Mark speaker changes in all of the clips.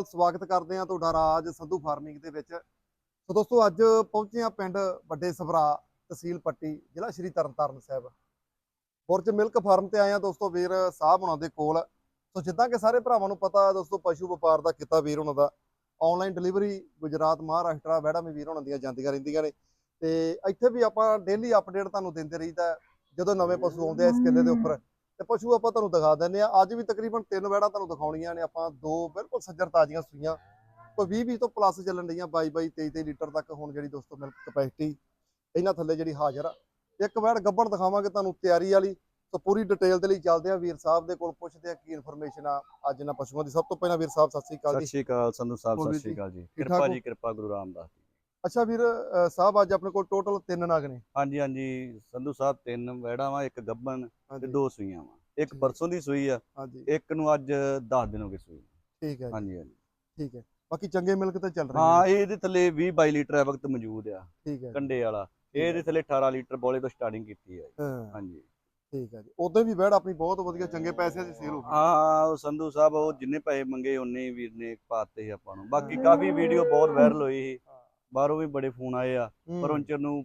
Speaker 1: ਅਕਾਲ ਸਵਾਗਤ ਕਰਦੇ ਹਾਂ ਤੁਹਾਡਾ ਰਾਜ ਸੰਧੂ ਫਾਰਮਿੰਗ ਦੇ ਵਿੱਚ। ਸੋ ਦੋਸਤੋ, ਅੱਜ ਪਹੁੰਚੇ ਹਾਂ ਪਿੰਡ ਵੱਡੇ ਸਭਰਾ ਤਹਿਸੀਲ ਪੱਟੀ, ਜ਼ਿਲ੍ਹਾ ਸ਼੍ਰੀ ਤਰਨਤਾਰਨ ਸਾਹਿਬ। ਬੁਰਜ ਮਿਲਕ ਫਾਰਮ ਤੇ ਆਏ ਹਾਂ ਦੋਸਤੋ, ਵੀਰ ਸਾਹਿਬ ਹੁਣਾਂ ਦੇ ਕੋਲ। ਸੋ ਜਿੱਦਾਂ ਕਿ ਸਾਰੇ ਭਰਾਵਾਂ ਨੂੰ ਪਤਾ ਦੋਸਤੋ, ਪਸ਼ੂ ਵਪਾਰ ਦਾ ਕਿੱਤਾ ਵੀਰ ਉਹਨਾਂ ਦਾ। ਆਨਲਾਈਨ ਡਿਲੀਵਰੀ ਗੁਜਰਾਤ, ਮਹਾਰਾਸ਼ਟਰ ਵੈੜਾ ਵੀਰ ਉਹਨਾਂ ਦੀਆਂ ਜਾਂਦੀਆਂ ਰਹਿੰਦੀਆਂ ਨੇ। ਤੇ ਇੱਥੇ ਵੀ ਆਪਾਂ ਡੇਲੀ ਅਪਡੇਟ ਤੁਹਾਨੂੰ ਦਿੰਦੇ ਰਹੀਦਾ ਜਦੋਂ ਨਵੇਂ ਪਸ਼ੂ ਆਉਂਦੇ ਆ ਇਸ ਕਿੱਲੇ ਦੇ ਉੱਪਰ। ਤੇ ਪਸ਼ੂ ਆਪਾਂ ਤੁਹਾਨੂੰ ਦਿਖਾ ਦਿੰਦੇ ਆ ਅੱਜ ਵੀ ਤਕਰੀਬਨ ਤਿੰਨ ਵੈੜਾਂ ਤੁਹਾਨੂੰ ਦਿਖਾਉਣੀਆਂ ਨੇ। ਆਪਾਂ ਦੋ ਬਿਲਕੁਲ ਸੱਜਰ ਤਾਜ਼ੀਆਂ ਸੂਈਆਂ। ਕੋਈ 20 20 ਤੋਂ ਪਲੱਸ ਚੱਲਣ ਰਹੀਆਂ 22 22 23 23 ਲੀਟਰ ਤੱਕ ਹੁਣ ਜਿਹੜੀ ਦੋਸਤੋ ਮਿਲਕ ਕਪੈਸਿਟੀ ਇਹਨਾਂ ਥੱਲੇ ਜਿਹੜੀ ਹਾਜ਼ਰ ਆ। ਇੱਕ ਵੈੜ ਗੱਬਣ ਦਿਖਾਵਾਂਗੇ ਤੁਹਾਨੂੰ ਤਿਆਰੀ ਵਾਲੀ। ਸੋ ਪੂਰੀ ਡਿਟੇਲ ਦੇ ਲਈ ਚੱਲਦੇ ਆ ਵੀਰ ਸਾਹਿਬ ਦੇ ਕੋਲ ਪੁੱਛਦੇ ਆ ਕੀ ਇਨਫੋਰਮੇਸ਼ਨ ਆ ਅੱਜ ਇਹਨਾਂ ਪਸ਼ੂਆਂ ਦੀ। ਸਭ ਤੋਂ ਪਹਿਲਾਂ ਵੀਰ ਸਾਹਿਬ ਸਤਿ ਸ੍ਰੀ ਅਕਾਲ
Speaker 2: ਸਤਿ
Speaker 1: ਜੀ
Speaker 2: ਸ਼੍ਰੀ ਅਕਾਲ ਸੰਧੂ ਸਾਹਿਬ ਸਤਿ ਸ਼੍ਰੀ ਅਕਾਲ ਜੀ। ਕਿਰਪਾ? ਜੀ ਕਿਰਪਾ ਗੁਰੂ ਰਾਮਦਾਸ
Speaker 1: ਅੱਛਾ ਵੀਰ ਸਾਹਿਬ ਅੱਜ ਆਪਣੇ ਕੋਲ ਟੋਟਲ ਤਿੰਨ ਨਗ ਨੇ।
Speaker 2: ਹਾਂਜੀ ਹਾਂਜੀ। ਸੰਧੂ ਸਾਹਿਬ ਤਿੰਨ ਵੈੜਾਂ ਵਾ ਇੱਕ ਗੱਬਨ ਤੇ ਦੋ ਸੂਈਆਂ ਵਾ। ਇੱਕ। ਪਰਸੋਂ ਦੀ ਸੂਈ ਆ
Speaker 1: ਹਾਂਜੀ।
Speaker 2: ਇੱਕ ਨੂੰ ਅੱਜ 10 ਦਿਨ ਹੋ ਗਏ ਸੂਈ
Speaker 1: ਠੀਕ ਹੈ
Speaker 2: ਹਾਂਜੀ ਹਾਂਜੀ।
Speaker 1: ਠੀਕ ਹੈ। ਬਾਕੀ ਚੰਗੇ ਮਿਲਕ ਤੇ ਚੱਲ ਰਹੇ
Speaker 2: ਹਾਂ ਇਹਦੇ ਥੱਲੇ 20 22 ਲੀਟਰ ਇਹ ਵਕਤ ਮੌਜੂਦ ਆ
Speaker 1: ਠੀਕ ਹੈ
Speaker 2: ਕੰਡੇ ਵਾਲਾ।
Speaker 1: ਹੈ।
Speaker 2: ਇਹਦੇ ਥੱਲੇ 18 ਲੀਟਰ ਬੋਲੇ ਤੋਂ ਸਟਾਰਟਿੰਗ ਕੀਤੀ।
Speaker 1: ਹਾਂ।
Speaker 2: ਹਾਂਜੀ।
Speaker 1: ਠੀਕ ਹੈ ਜੀ। ਉਦੋਂ ਵੀ ਵੈੜ ਆਪਣੀ ਬਹੁਤ ਵਧੀਆ ਚੰਗੇ ਪੈਸਿਆਂ 'ਚ ਸੇਲ ਹੋ ਗਈ।
Speaker 2: ਹਾਂ ਹਾਂ ਉਹ ਸੰਧੂ ਸਾਹਿਬ ਉਹ ਜਿੰਨੇ ਪੈਸੇ ਮੰਗੇ ਹੀ ਵੀਰ ਨੇ ਪਾਤੇ ਆਪਾਂ ਨੂੰ। ਬਾਕੀ ਕਾਫੀ ਵੀਡੀਓ ਬਹੁਤ ਵਾਇਰਲ ਹੋਈ ਸੀ। ਬਾਹਰੋਂ ਵੀ ਬੜੇ ਫੋਨ ਆਏ ਆ। ਪਰ ਉਹਨਾਂ ਨੂੰ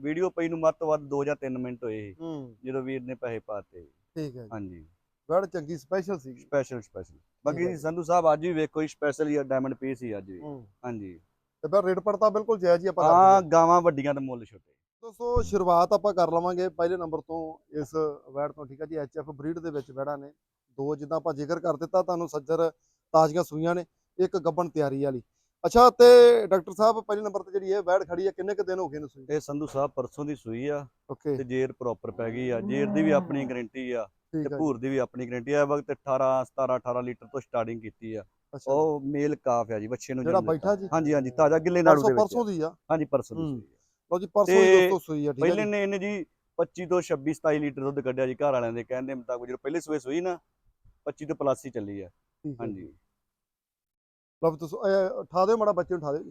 Speaker 2: ਵੀਡੀਓ ਪਈ ਨੂੰ ਵੱਧ ਤੋਂ ਵੱਧ 2 ਜਾਂ 3 ਮਿੰਟ ਹੋਏ। ਸੀ ਜਦੋਂ ਵੀਰ ਨੇ ਪੈਸੇ ਪਾਤੇ
Speaker 1: ਠੀਕ ਹੈ
Speaker 2: ਹਾਂਜੀ।
Speaker 1: ਵੈੜ ਚੰਗੀ ਸਪੈਸ਼ਲ ਸੀਗੀ।
Speaker 2: ਸਪੈਸ਼ਲ ਸਪੈਸ਼ਲ ਬਾਕੀ। ਸੰਧੂ ਸਾਹਿਬ ਅੱਜ ਵੀ ਵੇਖੋ ਸਪੈਸ਼ਲ ਹੀ ਡਾਇਮੰਡ ਪੀਸ ਹੀ ਅੱਜ ਵੀ। ਹਾਂਜੀ।
Speaker 1: ਤੇ ਫਿਰ ਰੇਟ ਪੜਤਾ ਬਿਲਕੁਲ ਜਾਇਜ਼ ਹੀ ਆਪਾਂ
Speaker 2: ਹਾਂ ਗਾਵਾਂ ਵੱਡੀਆਂ ਤੇ ਮੁੱਲ ਛੋਟੇ।
Speaker 1: ਦੋਸਤੋ ਸ਼ੁਰੂਆਤ ਆਪਾਂ ਕਰ ਲਵਾਂਗੇ ਪਹਿਲੇ ਨੰਬਰ ਤੋਂ ਇਸ ਵੈੜ ਤੋਂ ਠੀਕ ਹੈ ਜੀ ਐਚਐਫ ਬਰੀਡ ਦੇ ਵਿੱਚ ਵੈੜਾਂ ਨੇ। ਦੋ ਜਿੱਦਾਂ ਆਪਾਂ ਜ਼ਿਕਰ ਕਰ ਦਿੱਤਾ ਤੁਹਾਨੂੰ ਸੱਜਰ ਤਾਜ਼ੀਆਂ ਸੂਈਆਂ ਨੇ ਇੱਕ ਗੱਬਣ ਤਿਆਰੀ ਵਾਲੀ। ਅੱਛਾ ਤੇ ਡਾਕਟਰ ਸਾਹਿਬ ਪਹਿਲੇ ਨੰਬਰ ਤੇ ਜਿਹੜੀ ਇਹ ਵੈੜ ਖੜੀ ਹੈ ਕਿੰਨੇ ਕੁ ਦਿਨ ਹੋ ਗਏ ਨੇ ਸੂਈ?
Speaker 2: ਇਹ ਸੰਧੂ ਸਾਹਿਬ ਪਰਸੋਂ ਦੀ ਸੂਈ ਆ
Speaker 1: ਓਕੇ।
Speaker 2: ਤੇ ਜੇਰ ਪ੍ਰੋਪਰ ਪੈ ਗਈ ਆ। ਜੇਰ ਦੀ ਵੀ ਆਪਣੀ ਗਾਰੰਟੀ ਆ ਤੇ ਭੂਰ ਦੀ ਵੀ ਆਪਣੀ ਗਾਰੰਟੀ ਆ। ਵਕਤ 18 17 18 ਲੀਟਰ ਤੋਂ ਸਟਾਰਟਿੰਗ ਕੀਤੀ ਆ। ਉਹ ਮੇਲ ਕਾਫ ਆ ਜੀ ਬੱਚੇ ਨੂੰ
Speaker 1: ਜਿਹੜਾ। ਬੈਠਾ ਜੀ?
Speaker 2: ਹਾਂਜੀ ਹਾਂਜੀ ਤਾਜ਼ਾ ਗਿੱਲੇ ਨਾੜੂ ਦੇ ਵਿੱਚ
Speaker 1: ਪਰਸੋਂ ਦੀ ਆ?
Speaker 2: ਹਾਂਜੀ ਪਰਸੋਂ ਦੀ। ਸੂਈ ਆ।
Speaker 1: ਲਓ ਜੀ ਪਰਸੋਂ ਦੀ ਦੋਸਤੋ ਸੂਈ ਆ ਠੀਕ ਹੈ
Speaker 2: ਪਹਿਲੇ ਨੇ ਇਹਨੇ ਜੀ 25 ਤੋਂ 26 27 ਲੀਟਰ ਦੁੱਧ ਕੱਢਿਆ ਜੀ ਘਰ ਵਾਲਿਆਂ ਦੇ ਕਹਿੰਦੇ ਮੁਤਾਬਕ ਜਦੋਂ ਪਹਿਲੇ ਸੂਏ ਸੂਈ ਨਾ 25 ਤੋਂ ਪਲੱਸ ਹੀ ਚੱਲੀ ਆ। ਹਾਂਜੀ।
Speaker 1: ਲਓ ਵੀ ਤੁਸੀਂ ਉਠਾ ਦਿਓ ਮਾੜਾ ਬੱਚੇ ਨੂੰ ਉਠਾ ਦਿਓ ਜੀ।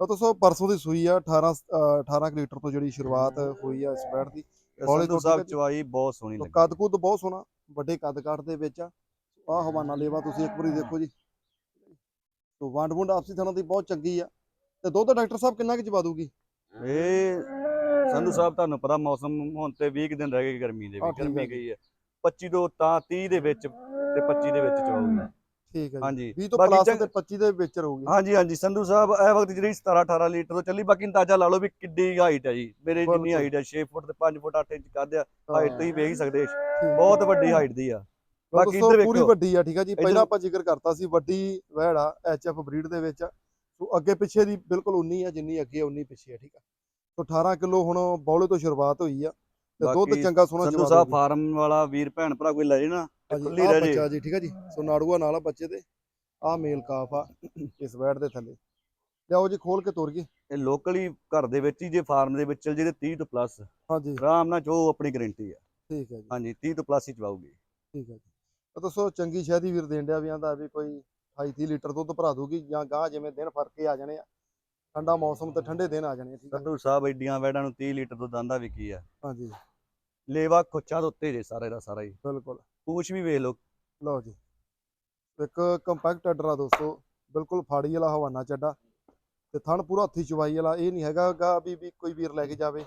Speaker 1: ਲਓ ਦੋਸਤੋ ਪਰਸੋਂ ਦੀ ਸੂਈ ਆ 18 ਅ, 18 ਕੁ ਲੀਟਰ ਤੋਂ ਜਿਹੜੀ ਸ਼ੁਰੂਆਤ ਹੋਈ ਆ ਇਸ ਵੈੜ ਦੀ। ਹੌਲੀ ਤੋਂ
Speaker 2: ਸਾਹਿਬ। ਚਵਾਈ ਬਹੁਤ ਸੋਹਣੀ ਲੱਗੀ।
Speaker 1: ਕੱਦ ਕੁੱਦ ਬਹੁਤ ਸੋਹਣਾ ਵੱਡੇ ਕੱਦ ਕਾਠ ਦੇ ਵਿੱਚ ਆ। ਆਹ ਹਵਾਨਾ ਲੇਵਾ ਤੁਸੀਂ ਇੱਕ ਵਾਰੀ ਦੇਖੋ ਜੀ। ਤੋ ਵੰਡ ਵੁੰਡ ਆਪਸੀ ਥਾਂ ਦੀ ਬਹੁਤ ਚੰਗੀ ਆ। ਤੇ ਦੁੱਧ ਡਾਕਟਰ ਸਾਹਿਬ ਕਿੰਨਾ ਕੁ ਚਵਾ ਦੂਗੀ
Speaker 2: ਇਹ ਸੰਧੂ ਸਾਹਿਬ ਤੁਹਾਨੂੰ ਪਤਾ ਮੌਸਮ ਹੁਣ ਤੇ 20 ਕੁ ਦਿਨ ਰਹਿ ਗਏ ਗਰਮੀ ਦੇ
Speaker 1: ਹੈ
Speaker 2: ਗਰਮੀ। ਗਈ ਹੈ 25 ਤੋਂ ਤਾਂ 30 ਦੇ ਵਿੱਚ ਤੇ 25 ਦੇ ਵਿੱਚ ਚਵਾਉਗੀ
Speaker 1: ਠੀਕ ਹੈ ਜੀ।
Speaker 2: ਹਾਂਜੀ।
Speaker 1: 20 ਤੋਂ
Speaker 2: ਬਾਕੀ
Speaker 1: ਪਲੱਸ
Speaker 2: ਚੰਗ-
Speaker 1: ਤੇ 25 ਦੇ ਵਿੱਚ ਰਹੂਗੀ।
Speaker 2: ਹਾਂਜੀ ਹਾਂਜੀ ਸੰਧੂ ਸਾਹਿਬ ਇਹ ਵਕਤ ਜਿਹੜੀ 17 18 ਲੀਟਰ ਤੋਂ ਚੱਲੀ ਬਾਕੀ ਅੰਦਾਜ਼ਾ ਲਾ ਲਓ ਵੀ ਕਿੱਡੀ ਹਾਈਟ ਹੈ ਜੀ। ਮੇਰੇ ਜਿੰਨੀ
Speaker 1: ਬਿਲਕੁਲ।
Speaker 2: ਹਾਈਟ ਹੈ 6 ਫੁੱਟ ਤੇ 5 ਫੁੱਟ 8 ਇੰਚ ਕੱਦ ਆ ਹਾਈਟ ਤੁਸੀਂ ਵੇਖ ਹੀ ਸਕਦੇ
Speaker 1: ਠੀਕ ਹੈ।
Speaker 2: ਬਹੁਤ ਵੱਡੀ ਹਾਈਟ ਦੀ ਆ। ਬਾਕੀ
Speaker 1: ਦੋਸਤੋ
Speaker 2: ਇੱਧਰ
Speaker 1: ਪੂਰੀ
Speaker 2: ਵੇਖੋ।
Speaker 1: ਵੱਡੀ ਆ ਠੀਕ ਆ ਜੀ। ਪਹਿਲਾਂ
Speaker 2: ਇੱਧਰ-
Speaker 1: ਆਪਾਂ ਜ਼ਿਕਰ ਕਰਤਾ ਸੀ ਵੱਡੀ ਵੈੜ ਆ ਐਚਐਫ ਬਰੀਡ ਦੇ ਵਿੱਚ ਸੋ ਅੱਗੇ ਪਿੱਛੇ ਦੀ ਬਿਲਕੁਲ ਉਨੀ ਆ ਜਿੰਨੀ ਅੱਗੇ ਉਨੀ ਪਿੱਛੇ ਆ ਠੀਕ ਆ। ਸੋ 18 ਕਿਲੋ ਹੁਣ ਬੌਲੇ ਤੋਂ ਸ਼ੁਰੂਆਤ ਹੋਈ ਆ। ਤੇ ਦੁੱਧ ਚੰਗਾ ਸੋਹਣਾ
Speaker 2: ਸੰਧੂ ਸਾਹਿਬ। ਫਾਰਮ ਵਾਲਾ ਵੀਰ ਭੈਣ ਭਰਾ ਕੋਈ ਲੈ ਜੇ ਨਾ ਖੁੱਲੀ ਰਹਿ ਜੇ।
Speaker 1: ਬੱਚਾ ਜੀ ਠੀਕ ਆ ਜੀ? ਸੋ ਨਾੜੂਆ ਨਾਲ ਆ ਬੱਚੇ ਦੇ। ਆ ਮੇਲ ਕਾਫ ਆ ਇਸ ਵੈੜ ਦੇ ਥੱਲੇ। ਲਿਆਓ ਜੀ ਖੋਲ ਕੇ ਤੁਰ ਗਈ
Speaker 2: ਇਹ ਲੋਕਲ ਹੀ ਘਰ ਦੇ ਵਿੱਚ ਹੀ ਜੇ ਫਾਰਮ ਦੇ ਵਿੱਚ ਚਲ ਜੇ ਤੇ 30 ਤੋਂ ਪਲੱਸ
Speaker 1: ਹਾਂਜੀ।
Speaker 2: ਆਰਾਮ ਨਾਲ ਜੋ ਆਪਣੀ ਗਾਰੰਟੀ ਆ।
Speaker 1: ਠੀਕ ਹੈ ਜੀ।
Speaker 2: ਹਾਂਜੀ 30 ਤੋਂ ਪਲੱਸ ਹੀ ਚਵਾਉਗੀ
Speaker 1: ਠੀਕ ਹੈ ਜੀ। ਤਾਂ ਦੱਸੋ ਚੰਗੀ ਸ਼ਹਿਦੀ ਵੀਰ ਦੇਣ ਡਿਆ ਵੀ ਆਂਦਾ ਵੀ ਕੋਈ 28 30 ਲੀਟਰ ਦੁੱਧ ਭਰਾ ਦੂਗੀ ਜਾਂ ਗਾਂ ਜਿਵੇਂ ਦਿਨ ਫ਼ਰਕ ਆ ਜਾਣੇ ਆ। ਠੰਡਾ ਮੌਸਮ ਤੇ ਠੰਡੇ ਦਿਨ ਆ ਜਾਣੇ ਆ ਠੀਕ ਹੈ
Speaker 2: ਸੰਧੂ ਸਾਹਿਬ ਏਡੀਆਂ ਵੈੜਾਂ ਨੂੰ 30 ਲੀਟਰ ਦੁੱਧ ਆਂਦਾ ਵੀ ਕੀ ਆ।
Speaker 1: ਹਾਂਜੀ।
Speaker 2: ਲੇਵਾ ਖੁੱਚਾਂ ਦੇ ਉੱਤੇ ਜੇ ਸਾਰੇ ਦਾ ਸਾਰਾ ਹੀ।
Speaker 1: ਬਿਲਕੁਲ।
Speaker 2: ਪੂਛ ਵੀ ਵੇਖ ਲਓ।
Speaker 1: ਲਓ ਜੀ। ਇੱਕ ਕੰਪੈਕਟ ਆ ਦੋਸਤੋ। ਬਿਲਕੁਲ ਫਾੜੀ ਵਾਲਾ ਹਵਾਨਾ ਚੱਡਾ। ਤੇ ਥਣ ਪੂਰਾ ਹੱਥੀ ਚਵਾਈ ਵਾਲਾ। ਇਹ ਨਹੀਂ ਹੈਗਾਗਾ ਵੀ ਵੀ ਕੋਈ ਵੀਰ ਲੈ ਕੇ ਜਾਵੇ।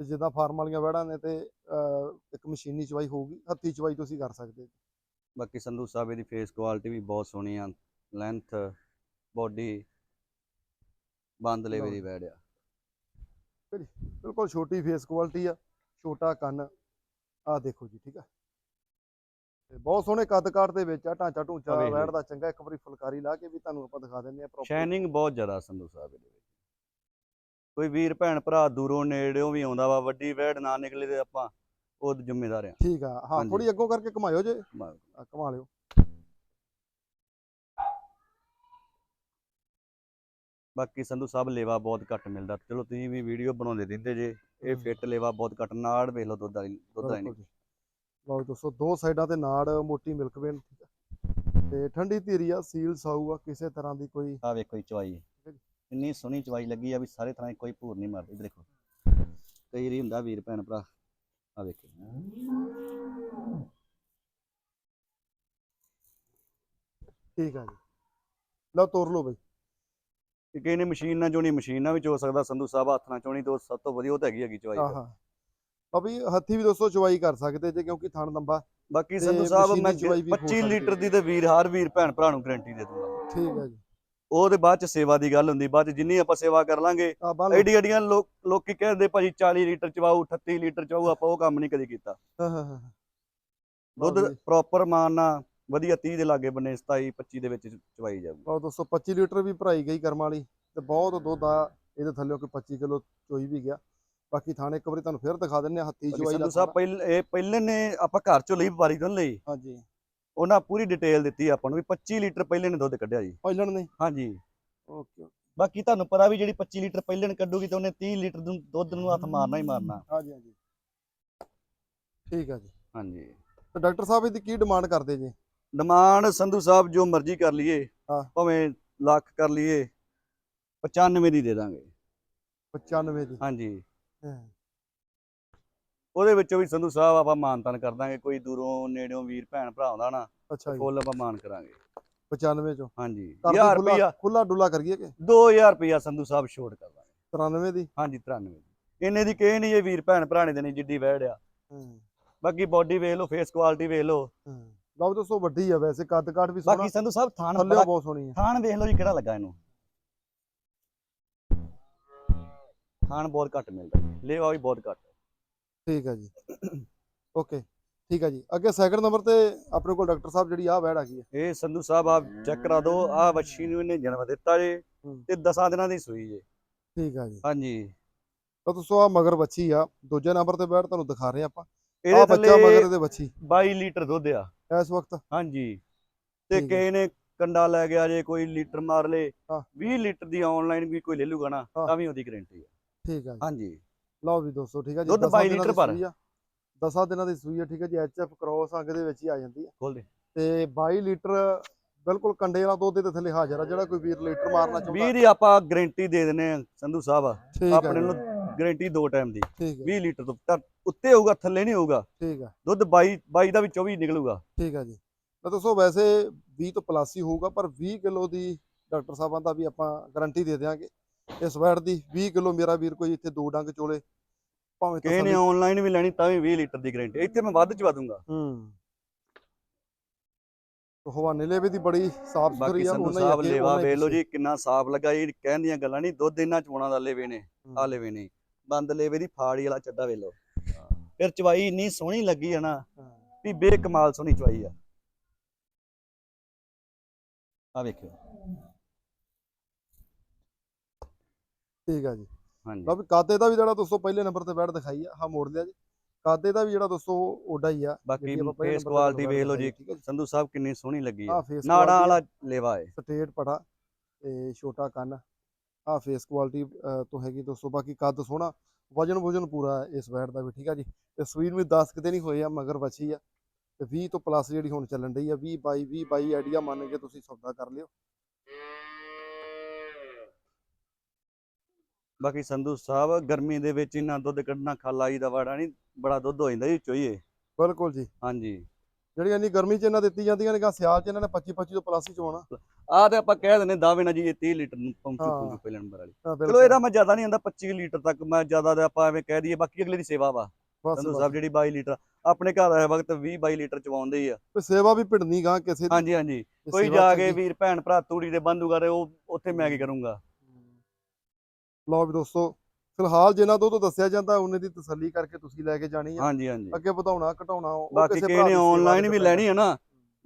Speaker 1: ਤੇ ਜਿੱਦਾਂ ਫਾਰਮ ਵਾਲੀਆਂ ਵੜਾਂ ਨੇ ਤੇ ਇੱਕ ਮਸ਼ੀਨੀ ਚਵਾਈ ਹੋਊਗੀ। ਹੱਥੀ ਚਵਾਈ ਤੁਸੀਂ ਕਰ ਸਕਦੇ।
Speaker 2: ਬਾਕੀ ਸੰਧੂ ਸਾਹਿਬ ਦੀ ਫੇਸ ਕੁਆਲਿਟੀ ਵੀ ਬਹੁਤ ਸੋਹਣੀ ਆ। ਲੈਂਥ ਬੋਡੀ ਬੰਦ ਲੇਵੇ ਦੀ ਆ।
Speaker 1: ਬਿਲਕੁਲ ਛੋਟੀ ਫੇਸ ਕੁਆਲਿਟੀ ਆ। ਛੋਟਾ ਕੰਨ ਆ ਦੇਖੋ ਜੀ ਠੀਕ ਆ। ਤੇ ਬਹੁਤ ਸੋਹਣੇ ਕੱਦ ਕਾਠ ਦੇ ਵਿੱਚ ਆ ਢਾਂਚਾ ਢੂੰਚਾ। ਵੈੜ ਦਾ ਚੰਗਾ ਇੱਕ ਵਾਰੀ ਫੁਲਕਾਰੀ ਲਾ ਕੇ ਵੀ ਤੁਹਾਨੂੰ ਆਪਾਂ ਦਿਖਾ ਦਿੰਦੇ ਆ ਪ੍ਰੋਪਰ
Speaker 2: ਸ਼ਾਈਨਿੰਗ ਬਹੁਤ ਜ਼ਿਆਦਾ ਸੰਧੂ ਸਾਹਿਬ ਦੇ ਵਿੱਚ। ਕੋਈ ਵੀਰ ਭੈਣ ਭਰਾ ਦੂਰੋਂ ਨੇੜਿਓਂ ਵੀ ਆਉਂਦਾ ਵਾ ਵੱਡੀ ਵੈੜ ਨਾ ਨਿਕਲੇ ਤੇ ਆਪਾਂ ਉਹ ਜ਼ਿੰਮੇਦਾਰ ਆ
Speaker 1: ਠੀਕ ਆ ਹਾਂ। ਥੋੜੀ ਅੱਗੋਂ ਕਰਕੇ ਘੁਮਾਇਓ ਜੇ। ਘੁਮਾ ਲਿਓ।
Speaker 2: ਬਾਕੀ ਸੰਧੂ ਸਾਹਿਬ ਲੇਵਾ ਬਹੁਤ ਘੱਟ ਮਿਲਦਾ। ਚਲੋ ਤੁਸੀਂ ਵੀ ਵੀਡੀਓ ਬਣਾਉਂਦੇ ਰਹਿੰਦੇ ਜੇ। ਇਹ। ਫਿੱਟ ਲੇਵਾ ਬਹੁਤ ਘੱਟ ਨਾੜ ਵੇਖ ਲਓ ਦੁੱਧ ਵਾਲੀ ਦੁੱਧ ਵਾਲੀ।
Speaker 1: ਲਓ ਜੀ ਦੋਸਤੋ ਦੋ ਸਾਈਡਾਂ ਤੇ ਨਾੜ ਮੋਟੀ ਮਿਲਕ ਵੇਨ ਤੇ ਠੰਡੀ ਧੀਰੀ ਆ ਸੀਲ ਸਾਊ ਆ ਕਿਸੇ ਤਰ੍ਹਾਂ ਦੀ ਕੋਈ
Speaker 2: ਆ ਵੇਖੋ ਜੀ ਚਵਾਈ। ਇੰਨੀ ਸੋਹਣੀ ਚਵਾਈ ਲੱਗੀ ਆ ਵੀ ਸਾਰੇ ਤਰ੍ਹਾਂ ਦੀ ਕੋਈ ਭੂਰ ਨਹੀਂ ਮਾਰਦੀ ਇੱਧਰ ਦੇਖੋ। ਕਈ ਵਾਰੀ ਹੁੰਦਾ ਵੀਰ ਭੈਣ ਭਰਾ ਆ ਵੇਖੋ।
Speaker 1: ਠੀਕ ਆ ਜੀ। ਲਓ ਤੋਰ ਲਓ ਬਈ।
Speaker 2: ਕਿ ਕਿਸੇ ਨੇ ਮਸ਼ੀਨ ਨਾਲ ਚੋਣੀ ਮਸ਼ੀਨ ਨਾਲ ਵੀ ਚੋ ਸਕਦਾ ਸੰਧੂ ਸਾਹਿਬ ਹੱਥ ਨਾਲ ਚੋਣੀ ਤੋਂ ਸਭ ਤੋਂ ਵਧੀਆ ਉਹ ਤਾਂ ਹੈਗੀ ਹੈਗੀ ਚਵਾਈ
Speaker 1: ਆਹਾ। ਵੀ ਹੱਥੀ ਵੀ ਦੋਸਤੋ ਚਵਾਈ ਕਰ ਸਕਦੇ ਜੇ ਕਿਉਂਕਿ ਥਣ ਲੰਬਾ।
Speaker 2: ਬਾਕੀ ਸੰਧੂ ਸਾਹਿਬ ਮੈਂ
Speaker 1: ਚਵਾਈ ਵੀ ਹੋ
Speaker 2: 25
Speaker 1: ਸਕਦੀ
Speaker 2: ਲੀਟਰ। ਦੀ ਤੇ ਵੀਰ ਹਰ ਵੀਰ ਭੈਣ ਭਰਾ ਨੂੰ ਗਾਰੰਟੀ ਦੇ ਦੂੰਗਾ।
Speaker 1: ਠੀਕ ਹੈ ਜੀ।
Speaker 2: ਉਹਦੇ ਬਾਅਦ ਚ ਸੇਵਾ ਦੀ ਗੱਲ ਹੁੰਦੀ ਬਾਅਦ ਚ ਜਿੰਨੀ ਆਪਾਂ ਸੇਵਾ ਕਰ ਲਾਂਗੇ ਐਡੀ ਐਡੀਆਂ ਲੋਕ ਕਹਿੰਦੇ ਭਾਜੀ 40 ਲੀਟਰ ਚਵਾਉ 38 ਲੀਟਰ ਚਵਾਉ ਆਪਾਂ ਉਹ ਕੰਮ ਨਹੀਂ ਕਦੀ ਕੀਤਾ।
Speaker 1: ਹਾਂ ਹਾਂ ਹਾਂ
Speaker 2: ਦੁੱਧ। ਪ੍ਰੋਪਰ ਮਾਨ ਨਾਲ ਵਧੀਆ 30 ਦੇ ਲਾਗੇ ਬੰਨੇ 27 25 ਦੇ ਵਿੱਚ ਚਵਾਈ ਜਾਊਗੀ।
Speaker 1: ਲਓ ਦੋਸਤੋ 25 ਲੀਟਰ ਵੀ ਭਰਾਈ ਗਈ ਕਰਮ ਵਾਲੀ ਤੇ ਬਹੁਤ ਦੁੱਧ ਆ ਇਹਦੇ ਥੱਲੇ ਕੋਈ 25 ਕਿਲੋ ਚੋਈ ਵੀ ਗਿਆ। ਬਾਕੀ ਥਾਣੇ ਇੱਕ ਵਾਰੀ ਤੁਹਾਨੂੰ ਫੇਰ ਦਿਖਾ ਦਿੰਨੇ ਆ ਚਵਾਈ
Speaker 2: ਸੰਧੂ
Speaker 1: ਦਾ
Speaker 2: ਸਾਹਿਬ ਪਹਿਲੇ ਇਹ ਪਹਿਲੇ ਨੇ ਆਪਾਂ ਘਰ ਚੋਂ ਲਈ ਵਪਾਰੀ ਤੋਂ ਲਈ।
Speaker 1: ਹਾਂਜੀ।
Speaker 2: ਉਹਨਾਂ ਪੂਰੀ ਡਿਟੇਲ ਦਿੱਤੀ ਆਪਾਂ ਨੂੰ ਵੀ 25 ਲੀਟਰ ਪਹਿਲੇ ਨੇ ਦੁੱਧ ਕੱਢਿਆ ਜੀ।
Speaker 1: ਪਹਿਲਣ ਨੇ?
Speaker 2: ਹਾਂਜੀ।
Speaker 1: ਓਕੇ
Speaker 2: ਬਾਕੀ ਤੁਹਾਨੂੰ ਪਤਾ ਵੀ ਜਿਹੜੀ 25 ਲੀਟਰ ਪਹਿਲੇ ਨੇ ਕੱਢੂਗੀ ਤੇ ਉਹਨੇ 30 ਲੀਟਰ ਦੁੱਧ ਨੂੰ ਹੱਥ ਮਾਰਨਾ ਹੀ ਮਾਰਨਾ।
Speaker 1: ਹਾਂਜੀ ਹਾਂਜੀ। ਠੀਕ ਹੈ ਜੀ।
Speaker 2: ਹਾਂਜੀ।
Speaker 1: ਤੇ ਡਾਕਟਰ ਸਾਹਿਬ ਇਹਦੀ ਕੀ ਡਿਮਾਂਡ ਕਰਦੇ ਜੀ?
Speaker 2: ਡਿਮਾਂਡ ਸੰਧੂ ਸਾਹਿਬ ਜੋ ਮਰਜ਼ੀ ਕਰ ਲਈਏ
Speaker 1: ਹਾਂ।
Speaker 2: ਭਾਵੇਂ ਲੱਖ ਕਰ ਲਈਏ 95 ਦੀ ਦੇ ਦਾਂਗੇ।
Speaker 1: 95 ਦੀ।
Speaker 2: ਹਾਂਜੀ।
Speaker 1: ਹਾਂ,
Speaker 2: ਉਹਦੇ ਵਿੱਚੋਂ ਵੀ ਸੰਧੂ ਸਾਹਿਬ ਆਪਾਂ ਮਾਨਤਨ ਕਰ ਦਾਂਗੇ ਕੋਈ ਦੂਰੋਂ ਨੇੜਿਓਂ ਵੀਰ ਭੈਣ ਭਰਾ ਆਉਂਦਾ ਨਾ
Speaker 1: ਅੱਛਾ ਜੀ।
Speaker 2: ਫੁੱਲ ਆਪਾਂ ਮਾਨ ਕਰਾਂਗੇ।
Speaker 1: 95 ਚੋਂ।
Speaker 2: ਹਾਂਜੀ।
Speaker 1: ਕਰ
Speaker 2: 1000
Speaker 1: ਖੁੱਲਾ
Speaker 2: ਰੁਪਿਆ
Speaker 1: ਖੁੱਲਾ ਡੁੱਲਾ ਕਰੀਏ ਕਿ?
Speaker 2: 2000 ਰੁਪਿਆ ਸੰਧੂ ਸਾਹਿਬ ਛੋਟ ਕਰ ਦਾਂਗੇ।
Speaker 1: 93 ਦੀ?
Speaker 2: ਹਾਂਜੀ 93 ਇਹਨੇ ਦੀ ਕਹੇ ਨਹੀਂ ਇਹ ਵੀਰ ਭੈਣ ਭਰਾਣੇ ਦੇ ਨਹੀਂ ਜਿੱਡੀ ਵਹਿੜ ਆ।
Speaker 1: ਹਾਂ।
Speaker 2: ਬਾਕੀ ਬਾਡੀ ਵੇਖ ਲਓ ਫੇਸ ਕੁਆਲਿਟੀ ਵੇਖ ਲਓ।
Speaker 1: ਹਾਂ। ਲਓ ਦੋਸਤੋ ਵੱਡੀ ਆ ਵੈਸੇ ਕੱਦ ਕਾਠ ਵੀ ਸੋਹਣਾ।
Speaker 2: ਬਾਕੀ ਸੰਧੂ ਸਾਹਿਬ ਥਾਣ
Speaker 1: ਥੱਲੇ
Speaker 2: ਬੜਾ-
Speaker 1: ਬਹੁਤ ਸੋਹਣੀ ਆ।
Speaker 2: ਥਾਣ ਵੇਖ ਲਓ ਜੀ ਕਿਹੜਾ ਲੱਗਾ ਇਹਨੂੰ। ਥਾਣ ਬਹੁਤ ਘੱਟ ਮਿਲਦਾ। ਲੇਵਾ ਵੀ ਬਹੁਤ ਘੱਟ।
Speaker 1: ਠੀਕ ਹੈ ਜੀ। ਓਕੇ ਠੀਕ ਹੈ ਜੀ। ਅੱਗੇ ਸੈਕਿੰਡ ਨੰਬਰ ਤੇ ਆਪਣੇ ਕੋਲ ਡਾਕਟਰ ਸਾਹਿਬ ਜਿਹੜੀ ਆ ਵੈੜ ਆ। ਗਈ ਹੈ
Speaker 2: ਇਹ ਸੰਧੂ ਸਾਹਿਬ ਆਪ ਚੈੱਕ ਕਰਾ ਦਿਓ। ਆ ਵੱਛੀ ਨੂੰ ਇਹਨੇ ਜਨਮ ਦਿੱਤਾ ਜੇ। ਤੇ 10 ਦਿਨਾਂ ਦੀ ਸੂਈ ਜੇ।
Speaker 1: ਠੀਕ ਹੈ ਜੀ।
Speaker 2: ਹਾਂਜੀ।
Speaker 1: ਤਾਂ ਦੋਸਤੋ ਆ ਮਗਰ ਬੱਚੀ ਆ। ਦੂਜੇ ਨੰਬਰ ਤੇ ਵੈੜ ਤੁਹਾਨੂੰ ਦਿਖਾ ਰਹੇ ਆਪਾਂ।
Speaker 2: ਇਹਦੇ
Speaker 1: ਬੱਚਾ ਮਗਰ ਇਹਦੇ ਬੱਚੀ।
Speaker 2: 22 ਲੀਟਰ ਦੁੱਧ ਆ।
Speaker 1: ਇਸ ਵਕਤ।
Speaker 2: ਹਾਂਜੀ। ਤੇ
Speaker 1: ਠੀਕ ਹੈ।
Speaker 2: ਕਿਸੇ ਨੇ ਕੰਡਾ ਲੈ ਗਿਆ ਜੇ ਕੋਈ ਲੀਟਰ ਮਾਰ ਲੇ
Speaker 1: ਹਾਂ।
Speaker 2: 20 ਲੀਟਰ ਦੀ ਆਨਲਾਈਨ ਵੀ ਕੋਈ ਲੈ ਲੂਗਾ ਨਾ
Speaker 1: ਹਾਂ।
Speaker 2: ਤਾਂ ਵੀ ਉਹਦੀ ਗਾਰੰਟੀ ਹੈ
Speaker 1: ਠੀਕ ਹੈ ਜੀ।
Speaker 2: ਹਾਂਜੀ।
Speaker 1: ਲਓ ਵੀ ਦੋਸਤੋ ਠੀਕ ਹੈ ਜੀ।
Speaker 2: ਦੁੱਧ
Speaker 1: ਦਸਾਂ
Speaker 2: 22
Speaker 1: ਦਿਨਾਂ
Speaker 2: ਲੀਟਰ
Speaker 1: ਦੀ
Speaker 2: ਭਰ।
Speaker 1: ਸੂਈ ਆ। ਦਸਾਂ ਦਿਨਾਂ ਦੀ ਸੂਈ ਹੈ ਠੀਕ ਹੈ ਜੀ। ਐਚਐਫ ਕ੍ਰੋਸ ਅੰਗ ਦੇ ਵਿੱਚ ਹੀ ਆ ਜਾਂਦੀ ਹੈ
Speaker 2: ਖੋਲ ਦੇ।
Speaker 1: ਤੇ 22 ਲੀਟਰ ਬਿਲਕੁਲ ਕੰਡੇ ਵਾਲਾ ਦੁੱਧ ਦੇ ਥੱਲੇ ਹਾਜ਼ਰ ਆ। ਜਿਹੜਾ ਕੋਈ ਵੀਰ ਲੀਟਰ ਮਾਰਨਾ
Speaker 2: 20
Speaker 1: ਚਾਹੁੰਦਾ
Speaker 2: ਦੀ ਆਪਾਂ ਗਾਰੰਟੀ ਦੇ ਦਿੰਨੇ ਆ ਸੰਧੂ ਸਾਹਿਬ।
Speaker 1: ਠੀਕ ਹੈ
Speaker 2: ਆਪਣੇ ਨੂੰ ਗਾਰੰਟੀ ਦੋ ਟਾਈਮ ਦੀ।
Speaker 1: ਠੀਕ ਹੈ।
Speaker 2: 20 ਲੀਟਰ ਤੋਂ ਉੱਤੇ ਹੋਊਗਾ ਥੱਲੇ ਨਹੀਂ ਹੋਊਗਾ।
Speaker 1: ਠੀਕ ਹੈ।
Speaker 2: ਦੁੱਧ 22 22 ਦਾ ਵੀ 24 ਨਿਕਲੂਗਾ।
Speaker 1: ਠੀਕ ਹੈ ਜੀ। ਤਾਂ ਦੋਸਤੋ ਵੈਸੇ 20 ਤੋਂ ਪਲੱਸ ਹੀ ਹੋਊਗਾ ਪਰ 20 ਕਿਲੋ ਦੀ ਡਾਕਟਰ ਸਾਹਿਬਾਂ ਦਾ ਵੀ ਆਪਾਂ ਗਾਰੰਟੀ ਦੇ ਦਿਆਂਗੇ। ਇਸ ਵੈੜ ਦੀ 20 ਕਿਲੋ ਮੇਰਾ ਵੀਰ ਕੋਈ ਇੱਥੇ ਦੋ ਡੰਗ ਚੋਲੇ ਭਾਵੇਂ
Speaker 2: ਕਿਸੇ ਨੇ ਆਨਲਾਈਨ ਵੀ ਲੈਣੀ ਤਾਂ ਵੀ 20 ਲੀਟਰ ਦੀ ਗਾਰੰਟੀ ਇੱਥੇ ਮੈਂ ਵੱਧ ਚਵਾ ਦੂੰਗਾ
Speaker 1: ਹੂੰ। ਹਵਾਨੇ ਲੇਵੇ ਦੀ ਬੜੀ ਸਾਫ਼ ਸੁਥਰੀ ਆ ਉਹਨਾਂ ਅੱਗੇ,
Speaker 2: ਲੇਵਾ ਵੇਖ ਲਓ। ਜੀ ਕਿੰਨਾ ਸਾਫ਼ ਲੱਗਾ ਇਹ ਕਹਿਣ ਦੀਆਂ ਗੱਲਾਂ ਨਹੀਂ ਦੁੱਧ ਇਹਨਾਂ ਚੋਣਾ ਦਾ ਲੇਵੇ ਨੇ। ਆ ਲੇਵੇ ਨੇ। ਬੰਦ ਲੇਵੇ ਦੀ ਫਾੜੀ ਵਾਲਾ ਚੱਡਾ ਵੇਖ ਲਓ। ਫਿਰ ਚਵਾਈ ਇੰਨੀ ਸੋਹਣੀ ਲੱਗੀ ਆ ਨਾ। ਵੀ ਬੇਕਮਾਲ ਸੋਹਣੀ ਚਵਾਈ ਆ। ਆ ਵੇਖਿਓ।
Speaker 1: ਠੀਕ ਆ ਜੀ।
Speaker 2: ਹਾਂਜੀ।
Speaker 1: ਵੀ ਕਾਦੇ ਦਾ ਵੀ ਜਿਹੜਾ ਦੋਸਤੋ ਪਹਿਲੇ ਨੰਬਰ ਤੇ ਬੈਠ ਦਿਖਾਈ ਆ ਹਾਂ ਮੋੜ ਲਿਆ ਜੀ। ਕਾਦੇ ਦਾ ਵੀ ਜਿਹੜਾ ਦੋਸਤੋ ਓਡਾ ਹੀ ਆ
Speaker 2: ਬਾਕੀ ਫੇਸ ਕੁਆਲਿਟੀ ਵੇਖ ਲਓ ਜੀ ਸੰਧੂ ਸਾਹਿਬ ਕਿੰਨੀ ਸੋਹਣੀ ਲੱਗੀ
Speaker 1: ਆ।
Speaker 2: ਨਾੜਾਂ ਵਾਲਾ ਲੇਵਾ ਹੈ
Speaker 1: ਸਟੇਟ ਪਟਾ ਤੇ ਛੋਟਾ ਕੰਨ। ਆ ਫੇਸ ਕੁਆਲਿਟੀ ਤੋਂ ਹੈਗੀ ਦੋਸਤੋ ਬਾਕੀ ਕੱਦ ਸੋਹਣਾ ਵਜਨ ਵਜਨ ਪੂਰਾ ਹੈ ਇਸ ਬੈਟ ਦਾ ਵੀ ਠੀਕ ਆ ਜੀ? ਤੇ ਸਵੀਨ ਵੀ 10 ਕਿਤੇ ਨਹੀਂ ਹੋਏ ਆ ਮਗਰ ਬੱਚੀ ਆ। ਤੇ 20 ਤੋਂ ਪਲੱਸ ਜਿਹੜੀ ਹੁਣ ਚੱਲਣ ਡਈ ਆ 20 22 20 22 ਆਈਡੀਆ ਮੰਨ ਕੇ ਤੁਸੀਂ ਸੌਦਾ ਕਰ ਲਿਓ।
Speaker 2: ਬਾਕੀ ਸੰਧੂ ਸਾਹਿਬ ਗਰਮੀ ਦੇ ਵਿੱਚ ਇੰਨਾ ਦੁੱਧ ਕੱਢਣਾ ਖਾਲਾਈ ਦਾ ਵਾੜਾ ਨਹੀਂ ਬੜਾ ਦੁੱਧ ਹੋ ਜਾਂਦਾ ਜੀ ਚੋਈਏ।
Speaker 1: ਬਿਲਕੁਲ ਜੀ।
Speaker 2: ਹਾਂਜੀ।
Speaker 1: ਜਿਹੜੀਆਂ ਇੰਨੀ ਗਰਮੀ 'ਚ ਇਹਨਾਂ ਦਿੱਤੀ ਜਾਂਦੀਆਂ ਨੇ ਸਿਆਲ 'ਚ ਇਹਨਾਂ ਨੇ 25 25 ਤੋਂ ਪਲੱਸ ਹੀ ਚੋਣਾ।
Speaker 2: ਆਹ ਤੇ ਆਪਾਂ ਕਹਿ ਦਿੰਦੇ ਦਾਅਵੇ ਨਾਲ ਜੀ ਇਹ 30 ਲੀਟਰ ਨੂੰ ਪਹੁੰਚੂ। ਪਹੁੰਚੂ ਪਹਿਲੇ ਨੰਬਰ ਵਾਲੀ। ਚਲੋ। ਇਹਦਾ ਮੈਂ ਜ਼ਿਆਦਾ ਨਹੀਂ ਹੁੰਦਾ 25 ਲੀਟਰ ਤੱਕ ਮੈਂ ਜ਼ਿਆਦਾ ਤੇ ਆਪਾਂ ਐਵੇਂ ਕਹਿ ਦਈਏ ਬਾਕੀ ਅਗਲੇ ਦੀ ਸੇਵਾ ਵਾ। ਸੰਧੂ। ਸਾਹਿਬ ਜਿਹੜੀ 22 ਲੀਟਰ ਆਪਣੇ ਘਰ ਆਏ ਵਕਤ 20 22 ਲੀਟਰ ਚਵਾਉਂਦੇ ਹੀ ਆ।
Speaker 1: ਤੇ ਸੇਵਾ ਵੀ ਭਿੜਨੀ ਗਾ ਕਿਸੇ ਦੀ।
Speaker 2: ਹਾਂਜੀ ਹਾਂਜੀ।
Speaker 1: ਤੇ
Speaker 2: ਕੋਈ ਜਾ ਕੇ। ਵੀਰ ਭੈਣ ਭਰਾ ਤੂੜੀ ਦੇ ਬੰਦੂਗਾ ਤੇ ਉਹ ਉੱਥੇ ਮੈਂ ਕੀ ਕਰੂੰਗਾ?
Speaker 1: ਲਓ ਵੀ ਦੋਸਤੋ ਫਿਲਹਾਲ ਜਿੰਨਾ ਤੋਂ ਦੱਸਿਆ ਜਾਂਦਾ ਉਹਨੇ ਦੀ ਤਸੱਲੀ ਕਰਕੇ ਤੁਸੀਂ ਲੈ ਕੇ ਜਾਣੀ ਆ।
Speaker 2: ਹਾਂਜੀ ਹਾਂਜੀ।
Speaker 1: ਅੱਗੇ ਵਧਾਉਣਾ ਘਟਾਉਣਾ ਉਹ ਕਿਸੇ ਭਰਾ ਦੀ
Speaker 2: ਆਨਲਾਈਨ
Speaker 1: ਤੇ
Speaker 2: ਵੀ ਲੈਣੀ ਹੈ ਨਾ।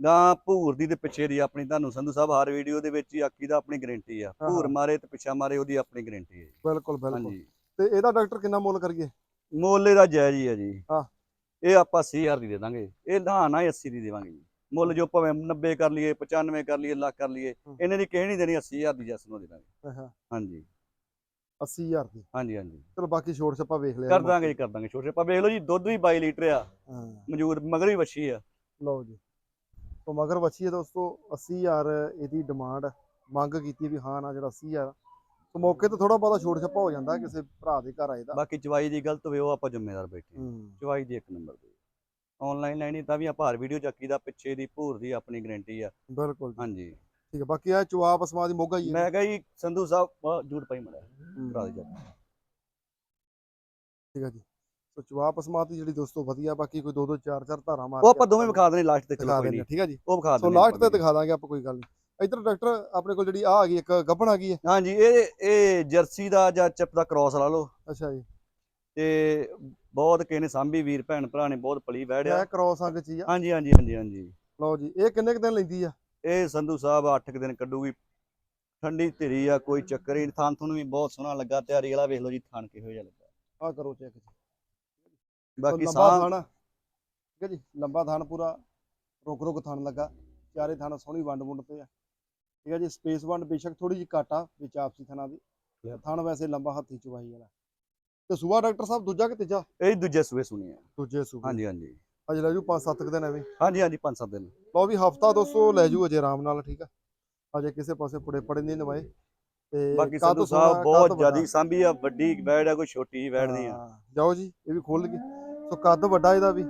Speaker 2: ਗਾਂ ਭੂਰ ਦੀ ਤੇ ਪਿੱਛੇ ਦੀ ਆਪਣੀ ਤੁਹਾਨੂੰ ਸੰਧੂ ਸਾਹਿਬ ਹਰ ਵੀਡੀਓ ਦੇ ਵਿੱਚ ਹੀ ਆਕੀ ਦਾ ਆਪਣੀ ਗਾਰੰਟੀ ਆ। ਭੂਰ। ਮਾਰੇ ਤੇ ਪਿੱਛਾ ਮਾਰੇ ਉਹਦੀ ਆਪਣੀ ਗਾਰੰਟੀ ਹੈ ਜੀ।
Speaker 1: ਬਿਲਕੁਲ ਬਿਲਕੁਲ।
Speaker 2: ਹਾਂਜੀ।
Speaker 1: ਤੇ ਇਹਦਾ ਡਾਕਟਰ ਕਿੰਨਾ ਮੁੱਲ ਕਰੀਏ?
Speaker 2: ਮੁੱਲ ਇਹਦਾ ਜਾਇਜ਼ ਹੀ ਹੈ ਜੀ।
Speaker 1: ਹਾਂ।
Speaker 2: ਇਹ ਆਪਾਂ 80000 ਦੀ ਦੇ ਦਾਂਗੇ। ਇਹ ਨਾ ਨਾ 80 ਦੀ ਦੇਵਾਂਗੇ ਜੀ। ਮੁੱਲ ਜੋ ਭਾਵੇਂ 90 ਕਰ ਲਈਏ 95 ਕਰ ਲਈਏ ਲੱਖ ਕਰ ਲਈਏ
Speaker 1: ਹੂੰ।
Speaker 2: ਇਹਨੇ ਦੀ ਕਹਿਣੀ ਦੇਣੀ 80000 ਦੀ ਜੈਸ ਨੂੰ ਦੇ ਦਾਂਗੇ।
Speaker 1: ਹਾਂ
Speaker 2: ਹਾਂਜੀ।
Speaker 1: 80000 ਦੀ।
Speaker 2: ਹਾਂਜੀ ਹਾਂਜੀ।
Speaker 1: ਚਲੋ ਬਾਕੀ ਛੋੜ ਛੱਪਾ ਵੇਖ ਲਿਆ।
Speaker 2: ਕਰ ਦਾਂਗੇ ਜੀ ਕਰ ਦਾਂਗੇ ਛੋਟੇ ਆਪਾਂ ਵੇਖ ਲਓ ਜੀ ਦੁੱਧ ਵੀ 22 ਲੀਟਰ ਆ।
Speaker 1: ਹਾਂ।
Speaker 2: ਮੌਜੂਦ ਮਗਰ ਵੀ ਵੱਛੀ ਆ।
Speaker 1: ਲਓ ਜੀ। ਤੋਂ ਮਗਰ ਬੱਚੀ ਹੈ ਦੋਸਤੋ 80000 ਇਹਦੀ ਡਿਮਾਂਡ ਮੰਗ ਕੀਤੀ ਵੀ ਹਾਂ ਨਾ ਜਿਹੜਾ 80000 ਤੋਂ ਮੌਕੇ ਤੇ ਥੋੜਾ ਬਹੁਤਾ ਛੋੜ ਛੱਪਾ ਹੋ ਜਾਂਦਾ ਕਿਸੇ ਭਰਾ ਦੇ ਘਰ ਆਏ ਦਾ।
Speaker 2: ਬਾਕੀ ਚਵਾਈ ਦੀ ਗਲਤ ਹੋਵੇ ਉਹ ਆਪਾਂ ਜ਼ਿੰਮੇਵਾਰ ਬੈਠੇ ਚਵਾਈ ਦੀ ਇੱਕ ਨੰਬਰ ਦੀ। ਆਨਲਾਈਨ ਲੈਣੀ ਤਾਂ ਵੀ ਆਪਾਂ ਹਰ ਵੀਡੀਓ ਚੱਕੀ ਦਾ ਪਿੱਛੇ ਦੀ ਭੂਰ ਦੀ ਆਪਣੀ ਗਾਰੰਟੀ ਆ।
Speaker 1: ਬਿਲਕੁਲ
Speaker 2: ਹਾਂਜੀ।
Speaker 1: ਠੀਕ ਹੈ ਬਾਕੀ ਆ ਚੁਆ ਪਸਮਾ ਦੀ ਮੋਗਾ ਹੀ
Speaker 2: ਮੈਂ ਕਿਹਾ ਜੀ ਸੰਧੂ ਸਾਹਿਬ ਝੂਠ ਪਈ ਮੜਾ। ਭਰਾ ਦੀ
Speaker 1: ਠੀਕ ਹੈ ਜੀ। ਸੋ ਚੁਆ ਪਸਮਾ ਦੀ ਜਿਹੜੀ ਦੋਸਤੋ ਵਧੀਆ ਬਾਕੀ ਕੋਈ ਦੋ ਦੋ ਚਾਰ ਚਾਰ ਧਾਰਾਂ ਮਾਰ
Speaker 2: ਉਹ
Speaker 1: ਕੇ
Speaker 2: ਆਪਾਂ ਦੋਵੇਂ ਵਿਖਾ ਦੇਣੇ ਲਾਸਟ ਤੇ ਚਲੋ ਕੋਈ ਨਹੀਂ।
Speaker 1: ਠੀਕ ਹੈ ਜੀ?
Speaker 2: ਉਹ ਵਿਖਾ
Speaker 1: ਸੋ
Speaker 2: ਦਿੰਦੇ
Speaker 1: ਲਾਸਟ ਤੇ ਦਿਖਾ ਦਾਂਗੇ ਆਪਾਂ ਕੋਈ ਗੱਲ ਨਹੀਂ। ਇਧਰ ਡਾਕਟਰ ਆਪਣੇ ਕੋਲ ਜਿਹੜੀ ਆ ਆ ਗਈ ਇੱਕ ਗੱਭਣ ਆ ਗਈ ਹੈ।
Speaker 2: ਹਾਂਜੀ ਇਹ ਇਹ ਜਰਸੀ ਦਾ ਜਾਂ ਚਿਪ ਦਾ ਕ੍ਰਾਸ ਲਾ ਲਓ।
Speaker 1: ਅੱਛਾ ਜੀ।
Speaker 2: ਤੇ ਬਹੁਤ ਕਿਸੇ ਨੇ ਸਾਂਭੀ ਵੀਰ ਭੈਣ ਭਰਾ ਨੇ ਬਹੁਤ ਪਲੀ ਵਹਿੜਿਆ
Speaker 1: ਇਹ ਕ੍ਰੋਸ ਅੰਗ ਚ ਹੀ ਆ।
Speaker 2: ਹਾਂਜੀ ਹਾਂਜੀ ਹਾਂਜੀ ਹਾਂਜੀ।
Speaker 1: ਲਓ ਜੀ ਇਹ ਕਿੰਨੇ ਕੁ ਦਿਨ ਲੈਂਦੀ ਆ?
Speaker 2: ਇਹ ਸੰਧੂ ਸਾਹਿਬ 8 ਦਿਨ ਕੱਢੂਗੀ। ਠੰਡੀ ਧੀਰੀ ਆ ਕੋਈ ਚੱਕਰ ਹੀ ਨੀ। ਥਣ ਤੁਹਾਨੂੰ ਵੀ ਬਹੁਤ ਸੋਹਣਾ ਲੱਗਾ ਤਿਆਰੀ ਵਾਲਾ ਵੇਖ ਲਓ ਜੀ ਥਣ ਕਿਹੋ ਜਿਹਾ ਲੱਗਾ।
Speaker 1: ਆ ਕਰੋ ਚੈੱਕ ਜੀ।
Speaker 2: ਬਾਕੀ ਸਾਹ
Speaker 1: ਥਣ ਠੀਕ ਹੈ ਜੀ ਲੰਬਾ ਥਣ ਪੂਰਾ ਰੁਕ ਰੁਕ ਥਣ ਲੱਗਾ। ਚਾਰੇ ਥਣ ਸੋਹਣੀ ਵੰਡ ਵੁੰਡ ਤੇ ਆ। ਠੀਕ ਹੈ ਜੀ ਸਪੇਸ ਵੰਡ ਬੇਸ਼ੱਕ ਥੋੜੀ ਜਿਹੀ ਘੱਟ ਵਿੱਚ ਆਪਸੀ ਥਣਾਂ ਦੀ। ਥਣ ਵੈਸੇ ਲੰਬਾ ਹੱਥੀ ਚਵਾਈ ਵਾਲਾ। ਤੇ ਸੂਆ ਡਾਕਟਰ ਸਾਹਿਬ ਦੂਜਾ ਕਿ ਤੀਜਾ
Speaker 2: ਇਹ ਦੂਜੇ ਸੂਏ ਸੁਣੀ ਆ।
Speaker 1: ਦੂਜੇ ਸੂਬੇ।
Speaker 2: ਹਾਂਜੀ ਹਾਂਜੀ।
Speaker 1: ਅਜੇ ਲੈ ਜੂ 5-7 ਦਿਨ ਐਵੇਂ।
Speaker 2: ਹਾਂਜੀ ਹਾਂਜੀ ਪੰਜ ਸੱਤ ਦਿਨ।
Speaker 1: ਲਓ ਵੀ ਹਫਤਾ ਦੋਸਤੋ ਲੈ ਜੂ ਅਜੇ ਆਰਾਮ ਨਾਲ ਠੀਕ ਆ। ਅਜੇ ਕਿਸੇ ਪਾਸੇ ਪੁੜੇ ਪੜੇ ਨਹੀਂ ਨਵਾਏ। ਤੇ
Speaker 2: ਬਾਕੀ ਸੰਧੂ ਸਾਹਿਬ ਬਹੁਤ। ਜ਼ਿਆਦੀ ਸਾਂਭੀ ਆ ਵੱਡੀ ਵੈੜ ਆ ਕੋਈ ਛੋਟੀ ਵੈੜ ਨਹੀਂ ਆ।
Speaker 1: ਜਾਓ ਜੀ ਇਹ ਵੀ ਖੋਲ ਗਏ ਸੋ ਕੱਦ ਵੱਡਾ ਇਹਦਾ ਵੀ।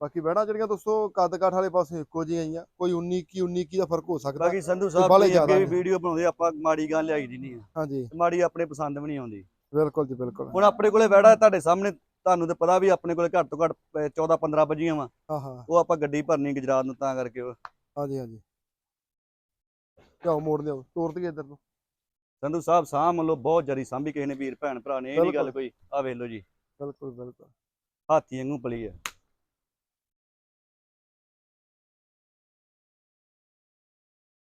Speaker 1: ਬਾਕੀ ਬਹਿਣਾ ਜਿਹੜੀਆਂ ਦੋਸਤੋ ਕੱਦ ਕਾਠ ਵਾਲੇ ਪਾਸੇ ਇੱਕੋ ਜਿਹੀਆਂ ਹੀ ਆ ਕੋਈ 19 ਕੀ 19 ਕੀ ਦਾ ਫ਼ਰਕ ਹੋ ਸਕਦਾ।
Speaker 2: ਬਾਕੀ ਸੰਧੂ ਸਾਹਿਬ ਤੁਸੀਂ ਅੱਗੇ ਵੀ। ਵੀਡੀਓ ਬਣਾਉਂਦੇ ਆਪਾਂ ਮਾੜੀ ਗੱਲ ਲਿਆਈ ਦੀ ਨਹੀਂ
Speaker 1: ਹਾਂਜੀ।
Speaker 2: ਤੇ ਮਾੜੀ ਆਪਣੇ ਪਸੰਦ ਵੀ ਨਹੀਂ ਆਉਂਦੀ।
Speaker 1: ਬਿਲਕੁਲ ਜੀ ਬਿਲਕੁਲ।
Speaker 2: ਹੁਣ ਆਪਣੇ ਕੋਲੇ ਵੈੜਾ ਤੁਹਾਡੇ ਸਾਹਮਣੇ ਤੁਹਾਨੂੰ ਤੇ ਪਤਾ ਵੀ ਆਪਣੇ ਕੋਲੇ ਘੱਟ ਤੋਂ ਘੱਟ 14 15 ਵਜੀਆਂ ਵਾ। ਉਹ ਆਪਾਂ ਗੱਡੀ ਭਰਨੀ ਗੁਜਰਾਤ ਨੂੰ ਤਾਂ ਕਰਕੇ
Speaker 1: ਹਾਂਜੀ ਹਾਂਜੀ। ਜਾਓ ਮੋੜ ਲਿਓ ਤੋਰ ਦਈਏ ਇੱਧਰ ਨੂੰ।
Speaker 2: ਸੰਧੂ ਸਾਹਿਬ ਸਾਹ ਮੰਨ ਲਓ ਬਹੁਤ ਜਰੀ ਸਾਂਭੀ ਕਿਸੇ ਨੇ ਵੀਰ ਭੈਣ ਭਰਾ ਨੇ ਇਹ ਨਹੀਂ ਗੱਲ। ਕੋਈ ਆ ਵੇਖ ਲਓ ਜੀ।
Speaker 1: ਬਿਲਕੁਲ ਬਿਲਕੁਲ।
Speaker 2: ਹਾਥੀ ਵਾਂਗੂ ਪਲੀ ਆ।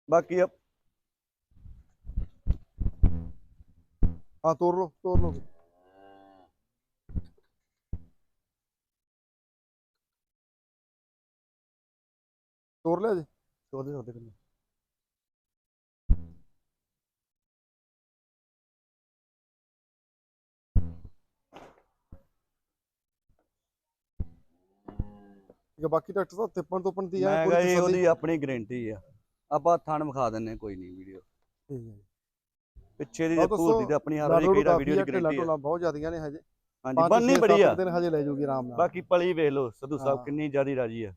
Speaker 2: ਬਾਕੀ ਆ-
Speaker 1: ਹਾਂ ਤੋਰ ਲਓ ਤੋਰ ਲਓ। ਤੋਰ ਲਿਆ ਜੀ।
Speaker 2: ਉਹਦੇ ਉਹਦੇ ਕੋਲ
Speaker 1: ਠੀਕ ਹੈ ਬਾਕੀ ਡਾਕਟਰ ਸਾਹਿਬ ਤਿੱਪਣ ਤੋਪਣ ਦੀ ਆ
Speaker 2: ਮੈਂ ਕਿਹਾ ਜੀ? ਉਹਦੀ ਆਪਣੀ ਗਾਰੰਟੀ ਆ। ਆਪਾਂ ਥਣ ਵਿਖਾ ਦਿੰਨੇ ਕੋਈ ਨਹੀਂ ਵੀਡੀਓ।
Speaker 1: ਠੀਕ ਹੈ
Speaker 2: ਪਿੱਛੇ ਦੀ ਤੇ ਭੂਰ ਦੀ ਤੇ ਆਪਣੀ ਹਰ ਵਾਰੀ ਕਿਹੜਾ ਵੀਡੀਓ ਦੀ ਗਾਰੰਟੀ ਆ।
Speaker 1: ਬਹੁਤ ਜ਼ਿਆਦੀਆਂ ਨੇ ਹਜੇ।
Speaker 2: ਹਾਂਜੀ ਬੰਨੀ ਬੜੀ ਆ।
Speaker 1: ਦਿਨ ਹਜੇ ਲੈ ਜੂਗੀ ਆਰਾਮ ਨਾਲ।
Speaker 2: ਬਾਕੀ ਪਲੀ ਵੇਖ ਲਓ ਸੰਧੂ ਸਾਹਿਬ
Speaker 1: ਹਾਂ।
Speaker 2: ਕਿੰਨੀ ਜ਼ਿਆਦੀ ਰਾਜੀ ਆ।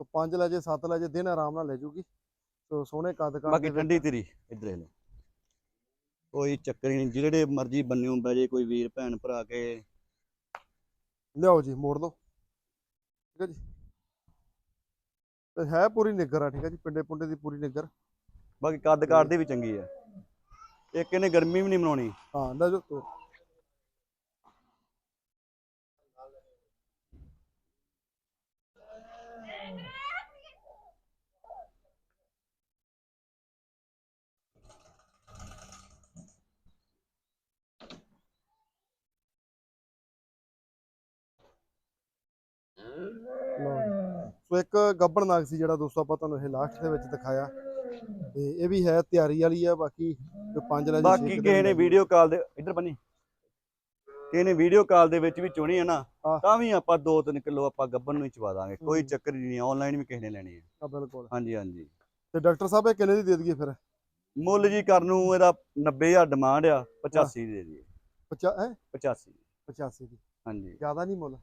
Speaker 1: ਤੋਂ ਪੰਜ ਲੈ ਜੇ ਸੱਤ ਲੈ ਜੇ ਦਿਨ ਆਰਾਮ ਨਾਲ ਲੈ ਜੂਗੀ ਸੋ ਸੋਹਣੇ ਕੱਦ ਕਾਠ
Speaker 2: ਬਾਕੀ ਠੰਡੀ ਤੇਰੀ ਇੱਧਰ ਲਓ। ਕੋਈ ਚੱਕਰ ਹੀ ਨਹੀਂ ਜਿਹੜੇ ਮਰਜ਼ੀ ਬੰਨਿਓ ਬਹਿ ਜੇ ਕੋਈ ਵੀਰ ਭੈਣ ਭਰਾ ਕੇ।
Speaker 1: ਲਿਆਓ ਜੀ ਮੋੜ ਲਓ। ਠੀਕ ਹੈ ਜੀ? ਤੇ ਹੈ ਪੂਰੀ ਨਿੱਗਰ ਆ ਠੀਕ ਹੈ ਜੀ? ਪਿੰਡੇ ਪੁੰਡੇ ਦੀ ਪੂਰੀ ਨਿੱਗਰ
Speaker 2: ਬਾਕੀ ਕੱਦ ਕਾਠ ਦੀ ਵੀ ਚੰਗੀ ਆ। ਇੱਕ ਇਹਨੇ ਗਰਮੀ ਵੀ ਨਹੀਂ ਮਨਾਉਣੀ।
Speaker 1: ਹਾਂ ਲੈ ਜਾਓ ਲਓ ਜੀ। ਸੋ ਇੱਕ ਗੱਬਣ ਨਾਗ ਸੀ ਜਿਹੜਾ ਦੋਸਤੋ ਆਪਾਂ ਤੁਹਾਨੂੰ ਇਹ ਲਾਸਟ ਦੇ ਵਿੱਚ ਦਿਖਾਇਆ। ਤੇ ਇਹ ਵੀ ਹੈ ਤਿਆਰੀ ਵਾਲੀ ਆ ਬਾਕੀ ਜੋ ਪੰਜ ਲੈ ਜੇ
Speaker 2: ਬਾਕੀ ਕਿਸੇ ਨੇ। ਵੀਡੀਓ ਕਾਲ ਦੇ ਇੱਧਰ ਬੰਨੀ। ਕਿਸੇ ਨੇ ਵੀਡੀਓ ਕਾਲ ਦੇ ਵਿੱਚ ਵੀ ਚੁਣੀ ਹੈ ਨਾ
Speaker 1: ਹਾਂ।
Speaker 2: ਤਾਂ ਵੀ ਆਪਾਂ 2-3 ਕਿਲੋ ਆਪਾਂ ਗੱਬਨ ਨੂੰ ਹੀ ਚਵਾ ਦਾਂਗੇ। ਕੋਈ
Speaker 1: ਹੂੰ।
Speaker 2: ਚੱਕਰ ਹੀ ਨਹੀਂ ਆਨਲਾਈਨ ਵੀ ਕਿਸੇ ਨੇ ਲੈਣੀ ਹੈ
Speaker 1: ਆ ਬਿਲਕੁਲ।
Speaker 2: ਹਾਂਜੀ ਹਾਂਜੀ।
Speaker 1: ਤੇ ਡਾਕਟਰ ਸਾਹਿਬ ਇਹ ਕਿੰਨੇ ਦੀ ਦੇ ਦਈਏ ਫਿਰ?
Speaker 2: ਮੁੱਲ ਜੀ ਕਰਨ ਨੂੰ ਇਹਦਾ 90000 ਡਿਮਾਂਡ ਆ 85 ਦੇ ਦੀ
Speaker 1: 50 ਹੈ?
Speaker 2: 85
Speaker 1: 85 ਦੀ।
Speaker 2: ਹਾਂਜੀ।
Speaker 1: ਜ਼ਿਆਦਾ ਨਹੀਂ ਮੁੱਲ?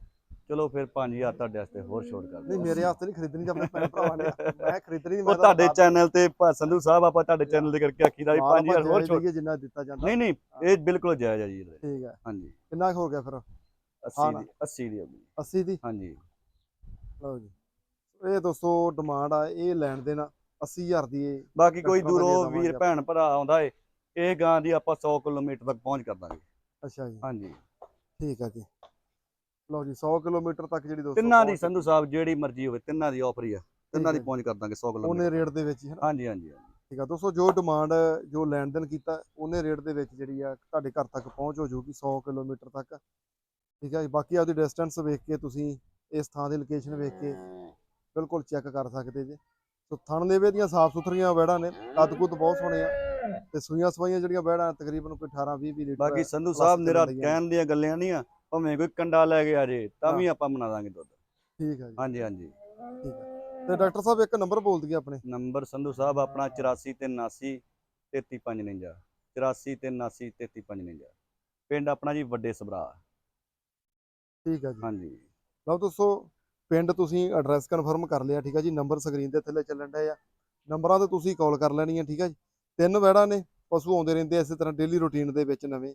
Speaker 2: ਚਲੋ ਫਿਰ 5000 ਤੁਹਾਡੇ ਵਾਸਤੇ ਹੋਰ ਛੋਟ ਕਰ
Speaker 1: ਨਹੀਂ ਮੇਰੇ ਵਾਸਤੇ ਨਹੀਂ ਖਰੀਦਣੀ ਤਾਂ ਆਪਣੇ ਭੈਣ ਭਰਾਵਾਂ ਨੇ। ਮੈਂ ਖਰੀਦਣੀ ਨਹੀਂ
Speaker 2: ਉਹ ਤੁਹਾਡੇ ਚੈਨਲ ਤੇ ਸੰਧੂ ਸਾਹਿਬ ਆਪਾਂ ਤੁਹਾਡੇ ਚੈਨਲ ਤੇ ਕਰਕੇ ਆਖੀਦਾ ਵੀ 5000 ਹੋਰ ਛੋਟ
Speaker 1: ਜਿੰਨਾ ਦਿੱਤਾ ਜਾਂਦਾ।
Speaker 2: ਨਹੀਂ ਨਹੀਂ ਇਹ ਬਿਲਕੁਲ ਜਾਇਜ਼ ਆ ਜੀ।
Speaker 1: ਠੀਕ ਹੈ।
Speaker 2: ਹਾਂਜੀ।
Speaker 1: ਕਿੰਨਾ ਹੋ ਗਿਆ ਫਿਰ?
Speaker 2: 80 ਦੀ 80 ਦੀ ਹੋ ਗਈ।
Speaker 1: 80 ਦੀ?
Speaker 2: ਹਾਂਜੀ।
Speaker 1: ਲਓ ਜੀ। ਇਹ ਦੋਸਤੋ ਡਿਮਾਂਡ ਆ ਇਹ ਲੈਣ ਦੇਣਾ 80000 ਦੀ ਇਹ
Speaker 2: ਬਾਕੀ ਕੋਈ
Speaker 1: ਦਾ ਦੇ
Speaker 2: ਦੂਰੋਂ ਵੀਰ। ਭੈਣ ਭਰਾ ਆਉਂਦਾ ਏ ਇਹ ਗਾਂ ਦੀ ਆਪਾਂ 100 ਕਿਲੋਮੀਟਰ ਤੱਕ ਪਹੁੰਚ ਕਰ ਦਾਂਗੇ।
Speaker 1: ਅੱਛਾ ਜੀ।
Speaker 2: ਹਾਂਜੀ।
Speaker 1: ਠੀਕ ਹੈ ਜੀ। ਲਓ ਜੀ 100 ਕਿਲੋਮੀਟਰ ਤੱਕ ਜਿਹੜੀ ਦੋਸਤੋ
Speaker 2: ਤਿੰਨਾਂ ਦੀ ਸੰਧੂ ਸਾਹਿਬ ਜਿਹੜੀ ਮਰਜ਼ੀ ਹੋਵੇ ਤਿੰਨਾਂ ਦੀ ਆਫਰ ਹੀ ਆ ਤਿੰਨਾਂ ਦੀ। ਪਹੁੰਚ ਕਰ ਦਾਂਗੇ 100
Speaker 1: ਉਹਨੇ
Speaker 2: ਕਿਲੋਮੀਟਰ
Speaker 1: ਰੇਟ ਦੇ ਵਿੱਚ ਹੀ ਹੈ ਨਾ
Speaker 2: ਹਾਂਜੀ ਹਾਂਜੀ।
Speaker 1: ਠੀਕ ਆ ਦੋਸਤੋ ਜੋ ਡਿਮਾਂਡ ਜੋ ਲੈਣ ਦੇਣ ਕੀਤਾ ਉਹਨੇ ਰੇਟ ਦੇ ਵਿੱਚ ਜਿਹੜੀ ਆ ਤੁਹਾਡੇ ਘਰ ਤੱਕ ਪਹੁੰਚ ਹੋ ਜਾਊਗੀ 100 ਕਿਲੋਮੀਟਰ ਤੱਕ ਠੀਕ ਜੀ ਬਾਕੀ ਆਪਦੀ ਡਿਸਟੈਂਸ ਵੇਖ ਕੇ ਤੁਸੀਂ ਇਸ ਥਾਂ ਦੀ ਲੋਕੇਸ਼ਨ ਵੇਖ ਕੇ ਬਿਲਕੁਲ ਚੈੱਕ ਕਰ ਸਕਦੇ ਜੇ ਸੋ ਥਣ ਦੇਵੇ ਦੀਆਂ ਸਾਫ਼ ਸੁਥਰੀਆਂ ਵੈੜਾਂ ਨੇ ਕੱਦ ਕੁੱਦ ਬਹੁਤ ਸੋਹਣੇ ਆ ਤੇ ਸੂਈਆਂ ਸਵਾਈਆਂ ਜਿਹੜੀਆਂ ਵੈੜਾਂ ਤਕਰੀਬਨ ਕੋਈ 18 20 20 ਲੀਟਰ
Speaker 2: ਬਾਕੀ ਸੰਧੂ ਸਾਹਿਬ ਮੇਰਾ। ਕਹਿਣ ਦੀਆਂ ਗੱਲਾਂ ਨਹੀਂ ਆ ਭਾਵੇਂ ਕੋਈ ਕੰਡਾ ਲੈ ਕੇ ਆ ਜੇ ਤਾਂ ਵੀ। ਆਪਾਂ ਬਣਾ ਦਾਂਗੇ ਦੁੱਧ।
Speaker 1: ਠੀਕ ਹੈ ਜੀ।
Speaker 2: ਹਾਂਜੀ ਹਾਂਜੀ।
Speaker 1: ਠੀਕ ਹੈ ਤੇ ਡਾਕਟਰ ਸਾਹਿਬ ਇੱਕ ਨੰਬਰ ਬੋਲ ਦਈਏ ਆਪਣੇ।
Speaker 2: ਨੰਬਰ ਸੰਧੂ ਸਾਹਿਬ ਆਪਣਾ 84 ਤੇ 79 3359 84 ਤੇ 79 3359 ਪਿੰਡ ਆਪਣਾ ਜੀ ਵੱਡੇ ਸਭਰਾ।
Speaker 1: ਠੀਕ ਹੈ ਜੀ।
Speaker 2: ਹਾਂਜੀ।
Speaker 1: ਲਓ ਦੋਸਤੋ ਪਿੰਡ ਤੁਸੀਂ ਐਡਰੈਸ ਕਨਫਰਮ ਕਰ ਲਿਆ ਠੀਕ ਹੈ ਜੀ। ਨੰਬਰ ਸਕਰੀਨ ਦੇ ਥੱਲੇ ਚੱਲਣ ਡਏ ਆ। ਨੰਬਰਾਂ ਤੇ ਤੁਸੀਂ ਕਾਲ ਕਰ ਲੈਣੀ ਹੈ ਠੀਕ ਹੈ ਜੀ। ਤਿੰਨ ਵੈੜਾਂ ਨੇ ਪਸ਼ੂ ਆਉਂਦੇ ਰਹਿੰਦੇ ਇਸੇ ਤਰ੍ਹਾਂ ਡੇਲੀ ਰੁਟੀਨ ਦੇ ਵਿੱਚ ਨਵੇਂ।